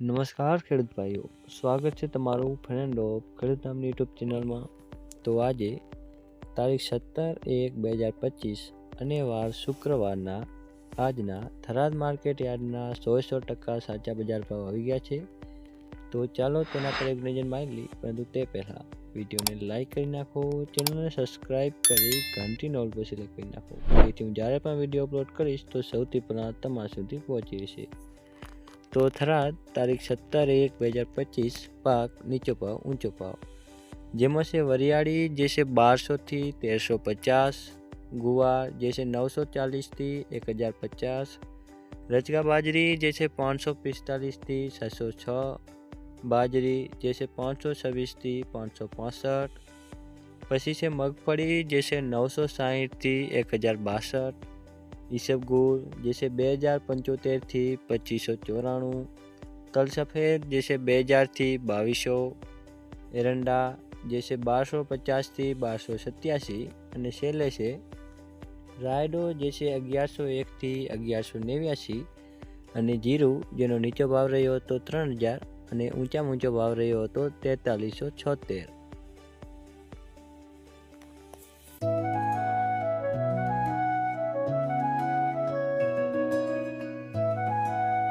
નમસ્કાર ખેડૂત ભાઈઓ, સ્વાગત છે તમારું ફ્રેન્ડ ઓફ ખેડૂત નામની યુટ્યુબ ચેનલમાં. તો આજે તારીખ સત્તર એક બે હજાર પચીસ અને વાર શુક્રવારના આજના થરાદ માર્કેટ યાર્ડના સો સો ટકા સાચા બજાર ભાવ આવી ગયા છે. તો ચાલો તેના પર એક નજર મારી લઈ પરંતુ તે પહેલાં વિડીયોને લાઇક કરી નાખો, ચેનલને સબસ્ક્રાઈબ કરી ઘંટી નોલ પર સિલેક્ટ કરી નાખો. જેથી હું જ્યારે પણ વીડિયો અપલોડ કરીશ તો સૌથી પહેલાં તમારા સુધી પહોંચી જશે તો થરાદ તારીખ સત્તર એક બે હજાર પચીસ પાક નીચો ભાવ ઊંચો ભાવ જેમાં છે વરિયાળી જે છે બારસોથી તેરસો પચાસ ગુવાર જે છે નવસો ચાલીસથી એક હજાર પચાસ રચકા બાજરી જે છે પાંચસો પિસ્તાલીસથી છસો છ બાજરી જે છે પાંચસો છવ્વીસથી પાંચસો પાસઠ પછી છે મગફળી જે છે નવસો સાહીઠથી એક હજાર બાસઠ ઈસબગુલ જે છે બે હજાર પંચોતેરથી પચીસો ચોરાણું. તલ સફેદ જે છે બે હજારથી બાવીસો. એરંડા, જે છે બારસો પચાસથી બારસો સત્યાસી. અને છેલ્લે છે, રાયડો, જે છે અગિયારસો એકથી અગિયારસો નેવ્યાસી. અને જીરું, જેનો નીચો ભાવ રહ્યો હતો ત્રણ હજાર અને ઊંચામાં ઊંચો ભાવ રહ્યો હતો તેતાલીસો છોતેર.